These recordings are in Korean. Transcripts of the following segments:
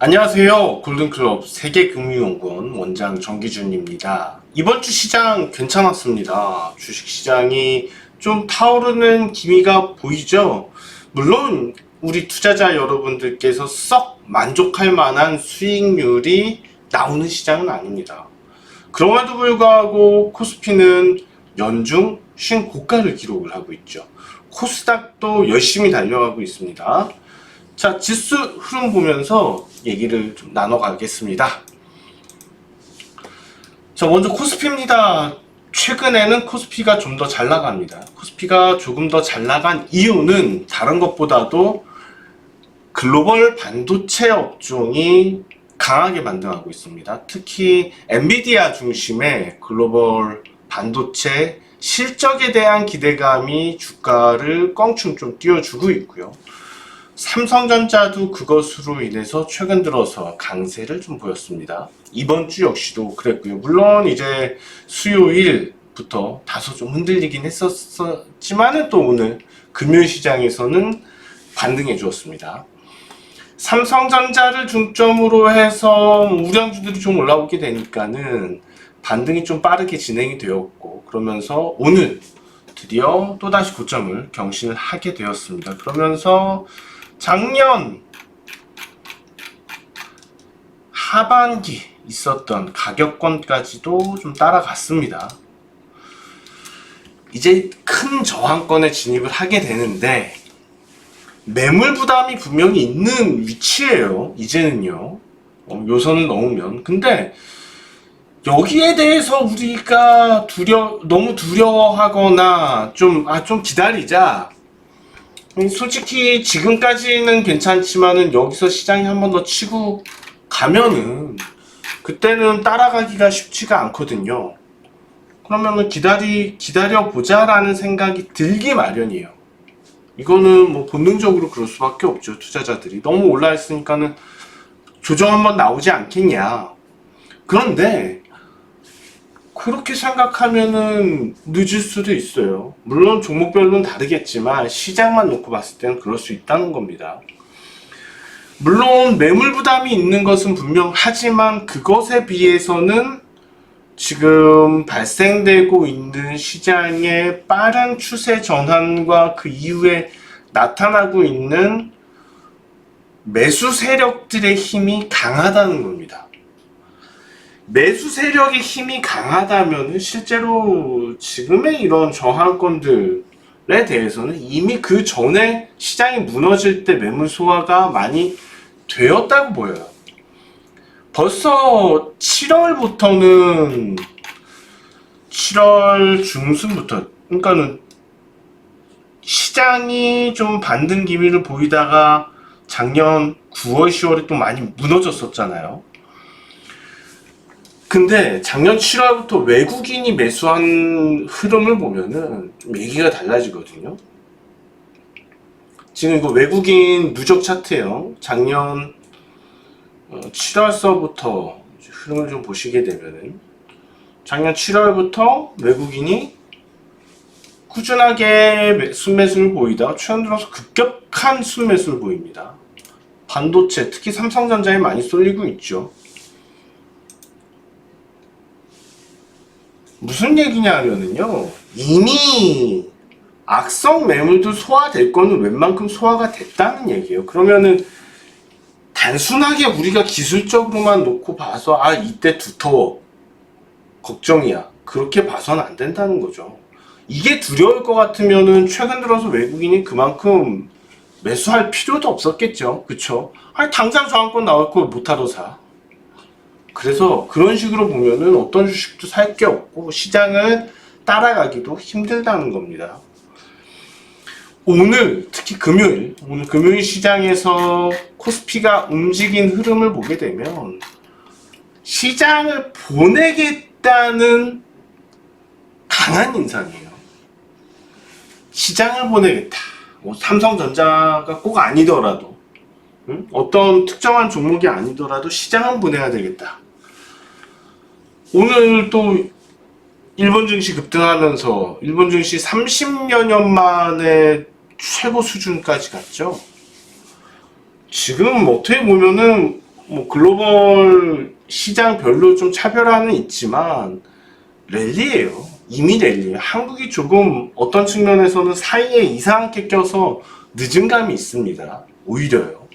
안녕하세요. 골든클럽 세계금융연구원 원장 정기준입니다. 이번 주 시장 괜찮았습니다. 주식시장이 좀 타오르는 기미가 보이죠? 물론 우리 투자자 여러분들께서 썩 만족할 만한 수익률이 나오는 시장은 아닙니다. 그럼에도 불구하고 코스피는 연중 신고가를 기록을 하고 있죠. 코스닥도 열심히 달려가고 있습니다. 자, 지수 흐름 보면서 얘기를 좀 나눠가겠습니다. 자, 먼저 코스피입니다. 최근에는 코스피가 좀 더 잘 나갑니다. 코스피가 조금 더 잘 나간 이유는 다른 것보다도 글로벌 반도체 업종이 강하게 반등하고 있습니다. 특히 엔비디아 중심의 글로벌 반도체 실적에 대한 기대감이 주가를 껑충 좀 띄워주고 있고요. 삼성전자도 그것으로 인해서 최근 들어서 강세를 좀 보였습니다. 이번 주 역시도 그랬고요. 물론 이제 수요일부터 다소 좀 흔들리긴 했었지만은 또 오늘 금요일 시장에서는 반등해 주었습니다. 삼성전자를 중점으로 해서 우량주들이 좀 올라오게 되니까는 반등이 좀 빠르게 진행이 되었고 그러면서 오늘 드디어 또다시 고점을 경신을 하게 되었습니다. 그러면서 작년 하반기 있었던 가격권까지도 좀 따라갔습니다. 이제 큰 저항권에 진입을 하게 되는데 매물 부담이 분명히 있는 위치예요. 이제는요. 어, 요선을 넣으면. 근데 여기에 대해서 우리가 두려 너무 두려워하거나 좀 아 좀 기다리자. 음, 솔직히 지금까지는 괜찮지만은 여기서 시장이 한 번 더 치고 가면은 그때는 따라가기가 쉽지가 않거든요. 그러면은 기다리 기다려 보자라는 생각이 들기 마련이에요. 이거는 뭐 본능적으로 그럴 수밖에 없죠. 투자자들이 너무 올라 있으니까는 조정 한번 나오지 않겠냐. 그런데 그렇게 생각하면은 늦을 수도 있어요. 물론 종목별로는 다르겠지만 시장만 놓고 봤을 때는 그럴 수 있다는 겁니다. 물론 매물 부담이 있는 것은 분명하지만 그것에 비해서는 지금 발생되고 있는 시장의 빠른 추세 전환과 그 이후에 나타나고 있는 매수 세력들의 힘이 강하다는 겁니다. 매수 세력의 힘이 강하다면 실제로 지금의 이런 저항권들에 대해서는 이미 그 전에 시장이 무너질 때 매물 소화가 많이 되었다고 보여요. 벌써 7월부터는 7월 중순부터 그러니까는 시장이 좀 반등 기미를 보이다가 작년 9월 10월에 또 많이 무너졌었잖아요. 근데 작년 7월부터 외국인이 매수한 흐름을 보면은 좀 얘기가 달라지거든요. 지금 이거 외국인 누적 차트예요. 작년 7월서부터 흐름을 좀 보시게 되면은 작년 7월부터 외국인이 꾸준하게 매- 순매수를 보이다가 최근 들어서 급격한 순매수를 보입니다. 반도체, 특히 삼성전자에 많이 쏠리고 있죠. 무슨 얘기냐면은요, 이미 악성 매물도 소화될 거는 웬만큼 소화가 됐다는 얘기예요. 그러면은 단순하게 우리가 기술적으로만 놓고 봐서 아 이때 두터워 걱정이야 그렇게 봐서는 안 된다는 거죠. 이게 두려울 것 같으면은 최근 들어서 외국인이 그만큼 매수할 필요도 없었겠죠. 그쵸? 아니 당장 저항권 나올 걸 못하러 사. 그래서 그런 식으로 보면은 어떤 주식도 살 게 없고 시장을 따라가기도 힘들다는 겁니다. 오늘 특히 금요일 오늘 금요일 시장에서 코스피가 움직인 흐름을 보게 되면 시장을 보내겠다는 강한 인상이에요. 시장을 보내겠다. 뭐 삼성전자가 꼭 아니더라도 응? 어떤 특정한 종목이 아니더라도 시장은 보내야 되겠다. 오늘 또 일본 증시 급등하면서 일본 증시 30여 년 만에 최고 수준까지 갔죠. 지금 어떻게 보면은 뭐 글로벌 시장별로 좀 차별화는 있지만 랠리예요. 이미 랠리예요. 한국이 조금 어떤 측면에서는 사이에 이상하게 껴서 늦은 감이 있습니다. 오히려요.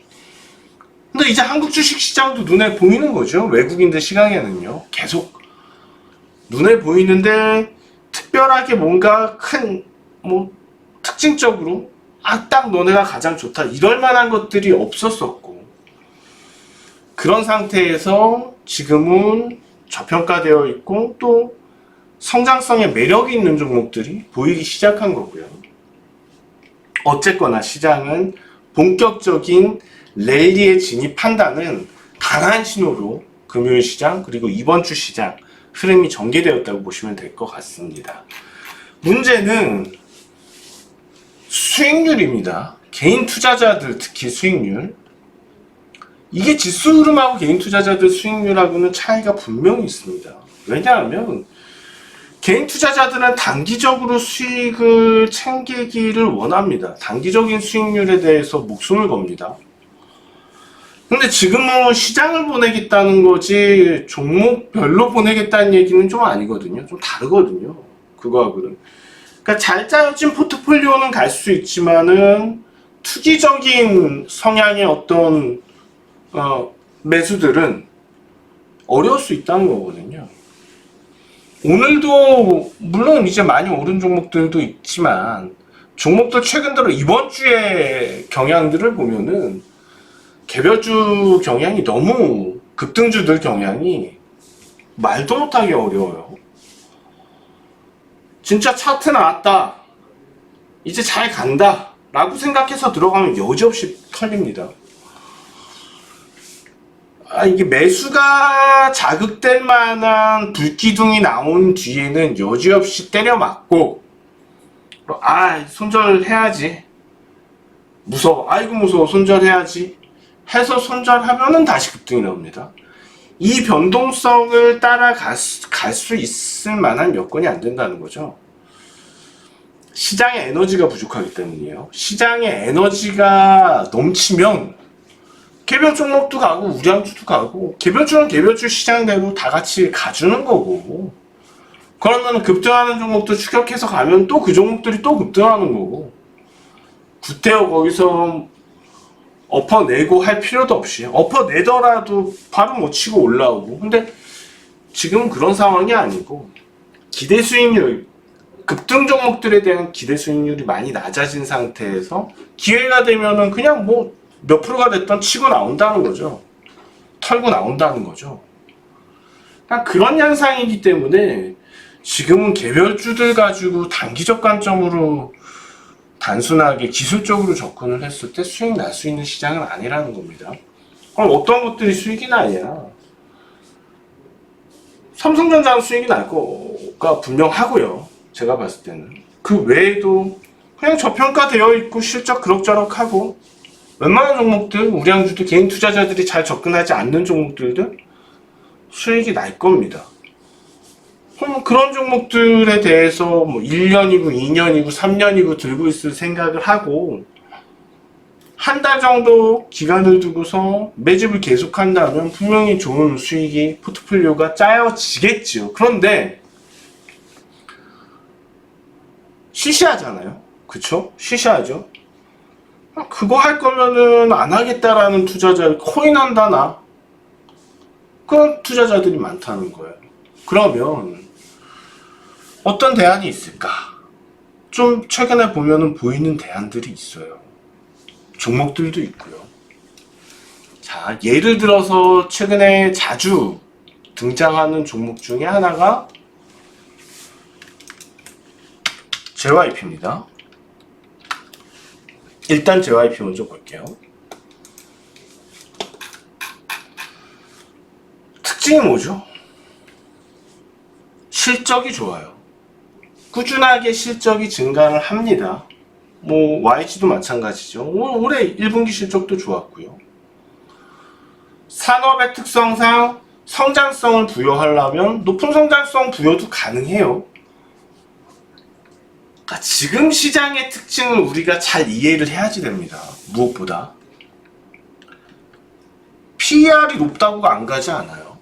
근데 이제 한국 주식 시장도 눈에 보이는 거죠. 외국인들 시각에는요. 계속 눈에 보이는데 특별하게 뭔가 큰 뭐 특징적으로 아 딱 너네가 가장 좋다 이럴 만한 것들이 없었었고 그런 상태에서 지금은 저평가되어 있고 또 성장성에 매력이 있는 종목들이 보이기 시작한 거고요. 어쨌거나 시장은 본격적인 랠리에 진입한다는 강한 신호로 금요일 시장 그리고 이번 주 시장 흐름이 전개되었다고 보시면 될 것 같습니다. 문제는 수익률입니다. 개인 투자자들 특히 수익률. 이게 지수 흐름하고 개인 투자자들 수익률하고는 차이가 분명히 있습니다. 왜냐하면 개인 투자자들은 단기적으로 수익을 챙기기를 원합니다. 단기적인 수익률에 대해서 목숨을 겁니다. 근데 지금은 시장을 보내겠다는 거지 종목별로 보내겠다는 얘기는 좀 아니거든요. 좀 다르거든요. 그거하고는. 그러니까 잘 짜여진 포트폴리오는 갈 수 있지만은 투기적인 성향의 어떤 어, 매수들은 어려울 수 있다는 거거든요. 오늘도 물론 이제 많이 오른 종목들도 있지만 종목들 최근 들어 이번 주의 경향들을 보면은 개별주 경향이 너무 급등주들 경향이 말도 못하게 어려워요. 진짜 차트 나왔다. 이제 잘 간다. 라고 생각해서 들어가면 여지없이 털립니다. 아, 이게 매수가 자극될 만한 불기둥이 나온 뒤에는 여지없이 때려 맞고, 아, 손절해야지. 무서워. 아이고, 무서워. 손절해야지. 해서 손절하면은 다시 급등이 나옵니다. 이 변동성을 따라갈 수 있을 만한 여건이 안 된다는 거죠. 시장의 에너지가 부족하기 때문이에요. 시장의 에너지가 넘치면 개별 종목도 가고 우량주도 가고 개별주는 개별주 시장대로 다 같이 가주는 거고 그러면 급등하는 종목도 추격해서 가면 또 그 종목들이 또 급등하는 거고 구태여 거기서 엎어 내고 할 필요도 없이 엎어 내더라도 바로 못 치고 올라오고 근데 지금 그런 상황이 아니고 기대 수익률 급등 종목들에 대한 기대 수익률이 많이 낮아진 상태에서 기회가 되면은 그냥 뭐 몇 프로가 됐던 치고 나온다는 거죠. 털고 나온다는 거죠. 그런 현상이기 때문에 지금은 개별주들 가지고 단기적 관점으로 단순하게 기술적으로 접근을 했을 때 수익 날 수 있는 시장은 아니라는 겁니다. 그럼 어떤 것들이 수익이 나냐? 삼성전자는 수익이 날 거가 분명하고요. 제가 봤을 때는. 그 외에도 그냥 저평가되어 있고 실적 그럭저럭하고 웬만한 종목들, 우량주도 개인 투자자들이 잘 접근하지 않는 종목들도 수익이 날 겁니다. 그럼 그런 종목들에 대해서 뭐 1년이고 2년이고 3년이고 들고 있을 생각을 하고 한 달 정도 기간을 두고서 매집을 계속한다면 분명히 좋은 수익이 포트폴리오가 짜여지겠지요. 그런데 시시하잖아요. 그쵸? 시시하죠. 아, 그거 할 거면은 안 하겠다라는 투자자 코인 한다 나 그런 투자자들이 많다는 거예요. 그러면 어떤 대안이 있을까? 좀 최근에 보면은 보이는 대안들이 있어요. 종목들도 있고요. 자, 예를 들어서 최근에 자주 등장하는 종목 중에 하나가 JYP입니다. 일단 JYP 먼저 볼게요. 특징이 뭐죠? 실적이 좋아요. 꾸준하게 실적이 증가를 합니다. 뭐 YG도 마찬가지죠. 올- 올해 1분기 실적도 좋았고요. 산업의 특성상 성장성을 부여하려면 높은 성장성 부여도 가능해요. 그러니까 지금 시장의 특징을 우리가 잘 이해를 해야지 됩니다. 무엇보다. PER이 높다고 안 가지 않아요.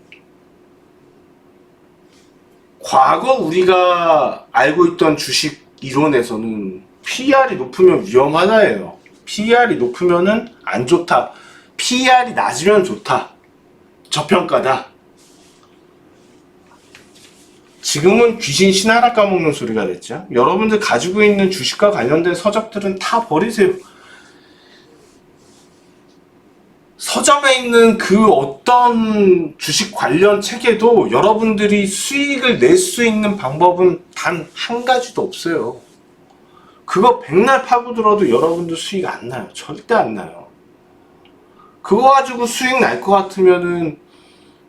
과거 우리가 알고 있던 주식 이론에서는 PER이 높으면 위험하다예요. PER이 높으면은 안 좋다. PER이 낮으면 좋다. 저평가다. 지금은 귀신 신하라 까먹는 소리가 됐죠. 여러분들 가지고 있는 주식과 관련된 서적들은 다 버리세요. 서점에 있는 그 어떤 주식 관련 책에도 여러분들이 수익을 낼 수 있는 방법은 단 한 가지도 없어요. 그거 백날 파고들어도 여러분들 수익 안 나요. 절대 안 나요. 그거 가지고 수익 날 것 같으면은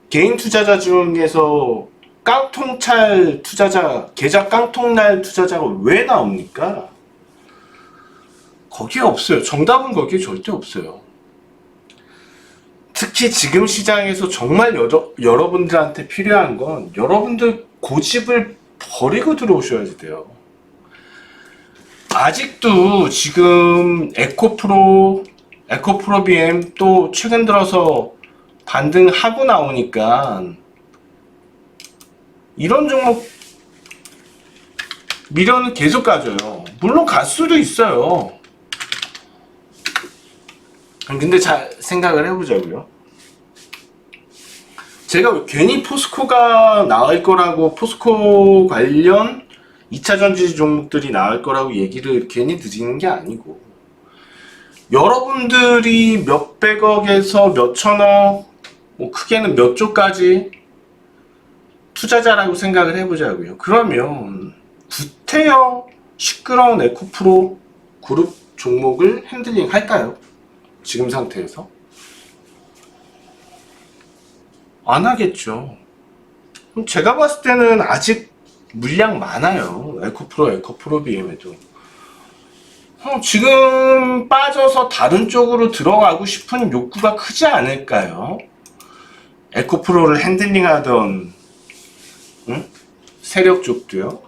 개인 투자자 중에서 깡통찰 투자자, 계좌 깡통날 투자자가 왜 나옵니까? 거기에 없어요. 정답은 거기에 절대 없어요. 특히 지금 시장에서 정말 여러, 여러분들한테 필요한 건 여러분들 고집을 버리고 들어오셔야지 돼요. 아직도 지금 에코프로, 에코프로 BM 또 최근 들어서 반등하고 나오니까 이런 종목 미련은 계속 가져요. 물론 갈 수도 있어요. 근데 잘 생각을 해보자고요. 제가 괜히 포스코가 나을 거라고 포스코 관련 2차 전지 종목들이 나을 거라고 얘기를 괜히 드리는 게 아니고 여러분들이 몇백억에서 몇천억 뭐 크게는 몇 조까지 투자자라고 생각을 해보자고요. 그러면 구태여 시끄러운 에코프로 그룹 종목을 핸들링 할까요? 지금 상태에서? 안 하겠죠. 그럼 제가 봤을 때는 아직 물량 많아요. 에코프로, 에코프로 BM에도. 어, 지금 빠져서 다른 쪽으로 들어가고 싶은 욕구가 크지 않을까요? 에코프로를 핸들링 하던 응? 세력 쪽도요.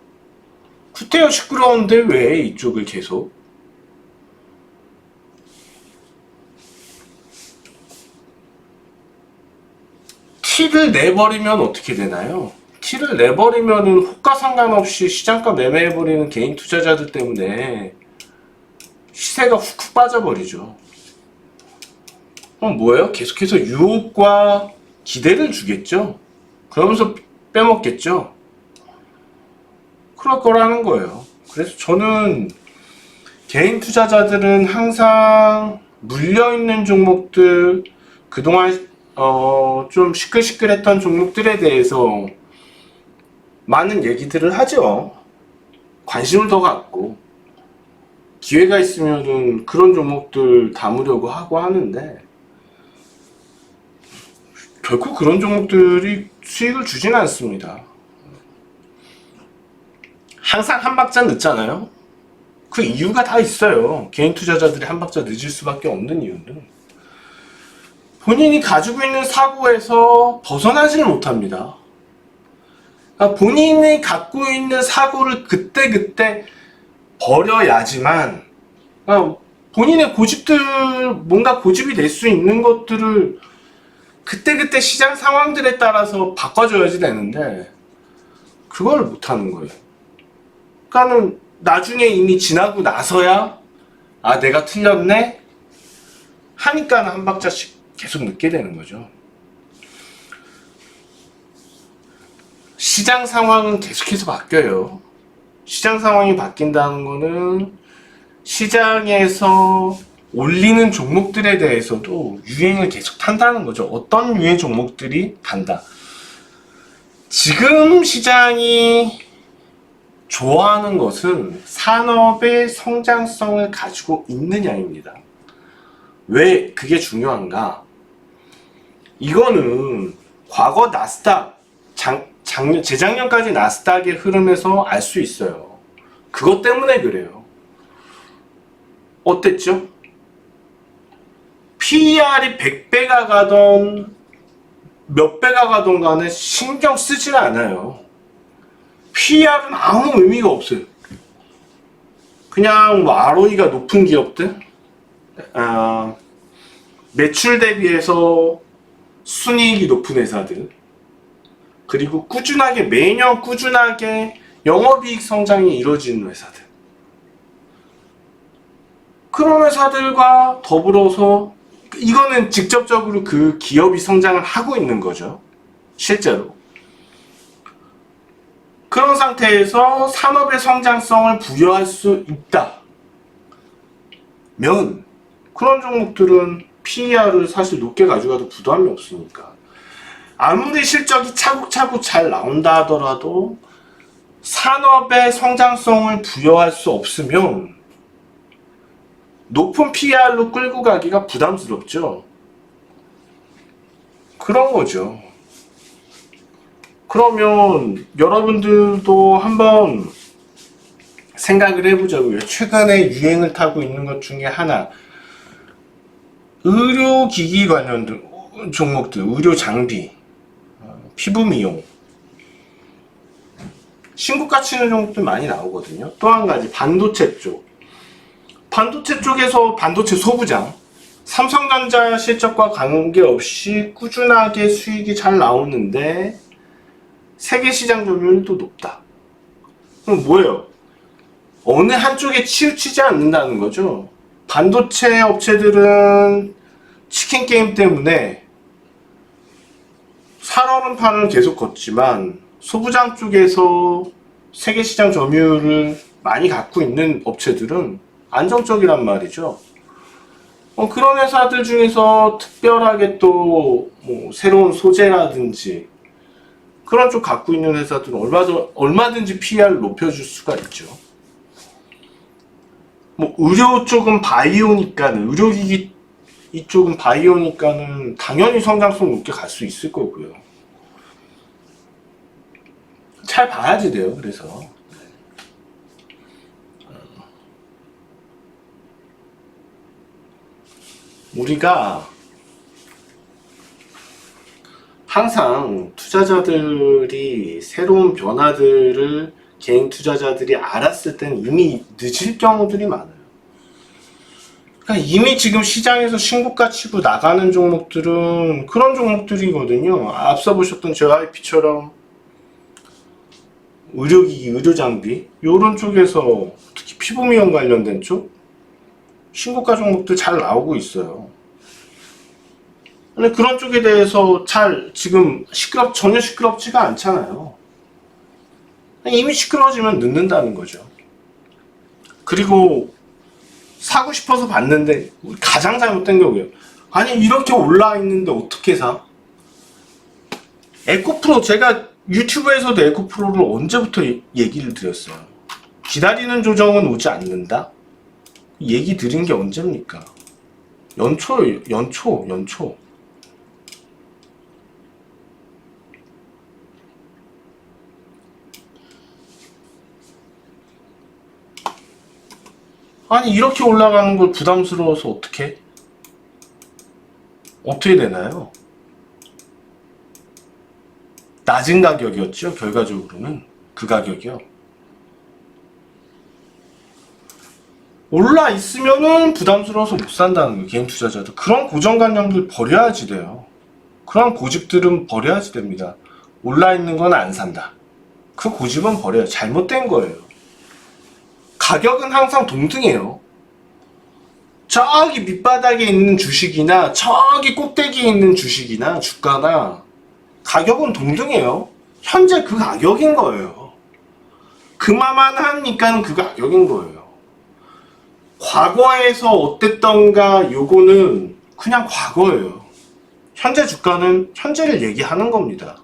구태여 시끄러운데 왜 이쪽을 계속? 티를 내버리면 어떻게 되나요? 티를 내버리면은 호가 상관없이 시장가 매매해버리는 개인 투자자들 때문에 시세가 훅훅 빠져버리죠. 그럼 뭐예요? 계속해서 유혹과 기대를 주겠죠? 그러면서 빼먹겠죠? 그럴 거라는 거예요. 그래서 저는 개인 투자자들은 항상 물려있는 종목들, 그동안 어, 좀 시끌시끌했던 종목들에 대해서 많은 얘기들을 하죠. 관심을 더 갖고 기회가 있으면은 그런 종목들 담으려고 하고 하는데 결코 그런 종목들이 수익을 주진 않습니다. 항상 한 박자 늦잖아요. 그 이유가 다 있어요. 개인 투자자들이 한 박자 늦을 수밖에 없는 이유는 본인이 가지고 있는 사고에서 벗어나지를 못합니다. 그러니까 본인이 갖고 있는 사고를 그때그때 버려야지만 그러니까 본인의 고집들 뭔가 고집이 될 수 있는 것들을 그때그때 시장 상황들에 따라서 바꿔줘야지 되는데 그걸 못하는 거예요. 그러니까는 나중에 이미 지나고 나서야 아 내가 틀렸네 하니까 한 박자씩 계속 늦게 되는 거죠. 시장 상황은 계속해서 바뀌어요. 시장 상황이 바뀐다는 거는 시장에서 올리는 종목들에 대해서도 유행을 계속 탄다는 거죠. 어떤 유행 종목들이 간다. 지금 시장이 좋아하는 것은 산업의 성장성을 가지고 있느냐입니다. 왜 그게 중요한가? 이거는 과거 나스닥, 장, 작년, 재작년까지 나스닥의 흐름에서 알 수 있어요. 그것 때문에 그래요. 어땠죠? PER이 100배가 가던 몇 배가 가던 간에 신경 쓰질 않아요. PER은 아무 의미가 없어요. 그냥 뭐 ROE가 높은 기업들, 아, 매출 대비해서 순이익이 높은 회사들 그리고 꾸준하게 매년 꾸준하게 영업이익 성장이 이루어지는 회사들 그런 회사들과 더불어서 이거는 직접적으로 그 기업이 성장을 하고 있는 거죠. 실제로. 그런 상태에서 산업의 성장성을 부여할 수 있다. 면 그런 종목들은 PER을 사실 높게 가져가도 부담이 없으니까 아무리 실적이 차곡차곡 잘 나온다 하더라도 산업의 성장성을 부여할 수 없으면 높은 PER로 끌고 가기가 부담스럽죠. 그런 거죠. 그러면 여러분들도 한번 생각을 해보자고요. 최근에 유행을 타고 있는 것 중에 하나, 의료기기 관련 종목들, 의료 장비, 어, 피부 미용, 신고가 치는 종목들 많이 나오거든요. 또 한 가지, 반도체 쪽. 반도체 쪽에서 반도체 소부장, 삼성전자 실적과 관계없이 꾸준하게 수익이 잘 나오는데, 세계 시장 점유율도 높다. 그럼 뭐예요? 어느 한쪽에 치우치지 않는다는 거죠. 반도체 업체들은 치킨 게임 때문에 살얼음 판을 계속 걷지만 소부장 쪽에서 세계 시장 점유율을 많이 갖고 있는 업체들은 안정적이란 말이죠. 어, 그런 회사들 중에서 특별하게 또 뭐 새로운 소재라든지 그런 쪽 갖고 있는 회사들은 얼마든, 얼마든지 PR을 높여줄 수가 있죠. 뭐 의료 쪽은 바이오니까는 의료기기 이쪽은 바이오니까는 당연히 성장성 높게 갈 수 있을 거고요. 잘 봐야지 돼요. 그래서 우리가 항상 투자자들이 새로운 변화들을 개인 투자자들이 알았을 땐 이미 늦을 경우들이 많아요. 그러니까 이미 지금 시장에서 신고가 치고 나가는 종목들은 그런 종목들이거든요. 앞서 보셨던 JYP처럼 의료기기, 의료장비 이런 쪽에서 특히 피부 미용 관련된 쪽 신고가 종목들 잘 나오고 있어요. 근데 그런 쪽에 대해서 잘 지금 시끄럽 전혀 시끄럽지가 않잖아요. 이미 시끄러워지면 늦는다는 거죠. 그리고 사고 싶어서 봤는데 가장 잘못된 거고요. 아니 이렇게 올라 있는데 어떻게 사? 에코프로 제가 유튜브에서도 에코프로를 언제부터 예- 얘기를 드렸어요. 기다리는 조정은 오지 않는다. 얘기 드린 게 언제입니까? 연초 연초 연초. 아니 이렇게 올라가는 걸 부담스러워서 어떻게 어떻게 되나요? 낮은 가격이었죠 결과적으로는 그 가격이요. 올라 있으면은 부담스러워서 못 산다는 거예요 개인 투자자도 그런 고정관념들 버려야지 돼요. 그런 고집들은 버려야지 됩니다. 올라 있는 건 안 산다. 그 고집은 버려요. 잘못된 거예요. 가격은 항상 동등해요. 저기 밑바닥에 있는 주식이나 저기 꼭대기에 있는 주식이나 주가나 가격은 동등해요. 현재 그 가격인 거예요. 그만만 하니까 그 가격인 거예요. 과거에서 어땠던가 요거는 그냥 과거예요. 현재 주가는 현재를 얘기하는 겁니다.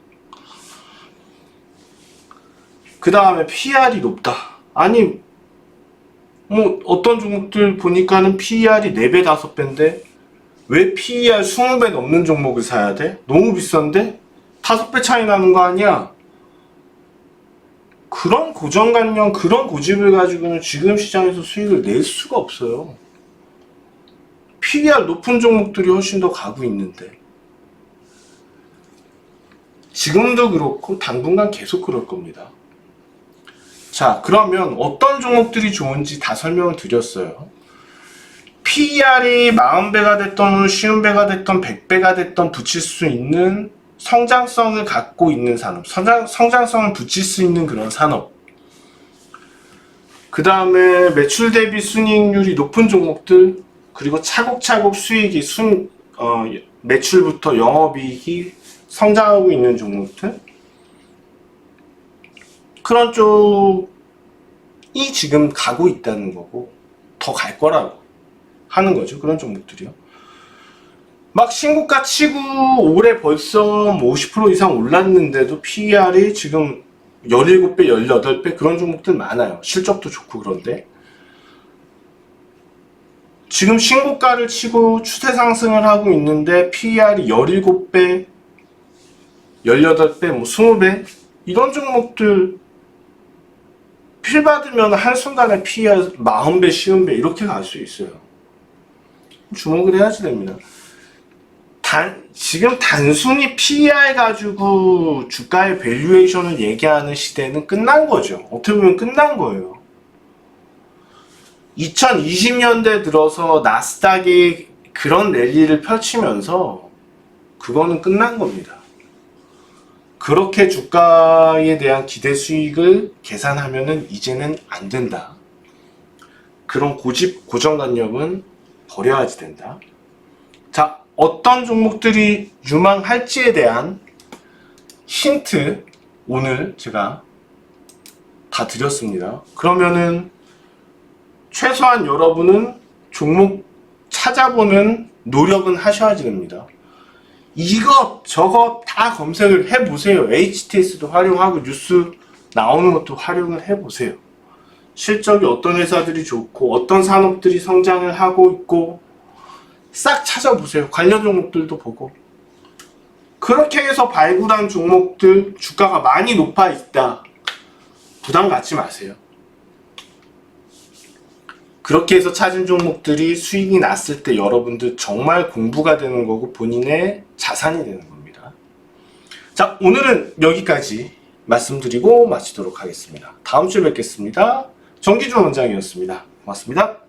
그 다음에 PR이 높다. 아니 뭐 어떤 종목들 보니까는 PER이 4배, 5배인데 왜 PER 20배 넘는 종목을 사야 돼? 너무 비싼데? 5배 차이 나는 거 아니야? 그런 고정관념, 그런 고집을 가지고는 지금 시장에서 수익을 낼 수가 없어요. PER 높은 종목들이 훨씬 더 가고 있는데. 지금도 그렇고 당분간 계속 그럴 겁니다. 자, 그러면 어떤 종목들이 좋은지 다 설명을 드렸어요. PER이 40배가 됐던 50배가 됐던 100배가 됐던 붙일 수 있는 성장성을 갖고 있는 산업, 성장, 성장성을 붙일 수 있는 그런 산업. 그 다음에 매출 대비 순이익률이 높은 종목들, 그리고 차곡차곡 수익이 순, 어, 매출부터 영업이익이 성장하고 있는 종목들. 그런 쪽이 지금 가고 있다는 거고, 더 갈 거라고 하는 거죠. 그런 종목들이요. 막 신고가 치고 올해 벌써 뭐 50% 이상 올랐는데도 PER이 지금 17배, 18배 그런 종목들 많아요. 실적도 좋고 그런데. 지금 신고가를 치고 추세 상승을 하고 있는데 PER이 17배, 18배, 뭐 20배 이런 종목들 필 받으면 한순간에 PER 40배, 50배 이렇게 갈 수 있어요. 주목을 해야지 됩니다. 단, 지금 단순히 PER 가지고 주가의 밸류에이션을 얘기하는 시대는 끝난 거죠. 어떻게 보면 끝난 거예요. 2020년대 들어서 나스닥이 그런 랠리를 펼치면서 그거는 끝난 겁니다. 그렇게 주가에 대한 기대 수익을 계산하면은 이제는 안 된다. 그런 고집, 고정관념은 버려야지 된다. 자, 어떤 종목들이 유망할지에 대한 힌트 오늘 제가 다 드렸습니다. 그러면은 최소한 여러분은 종목 찾아보는 노력은 하셔야지 됩니다. 이것 저것 다 검색을 해보세요. HTS도 활용하고 뉴스 나오는 것도 활용을 해보세요. 실적이 어떤 회사들이 좋고 어떤 산업들이 성장을 하고 있고 싹 찾아보세요. 관련 종목들도 보고. 그렇게 해서 발굴한 종목들 주가가 많이 높아 있다. 부담 갖지 마세요. 그렇게 해서 찾은 종목들이 수익이 났을 때 여러분들 정말 공부가 되는 거고 본인의 자산이 되는 겁니다. 자, 오늘은 여기까지 말씀드리고 마치도록 하겠습니다. 다음 주에 뵙겠습니다. 정기준 원장이었습니다. 고맙습니다.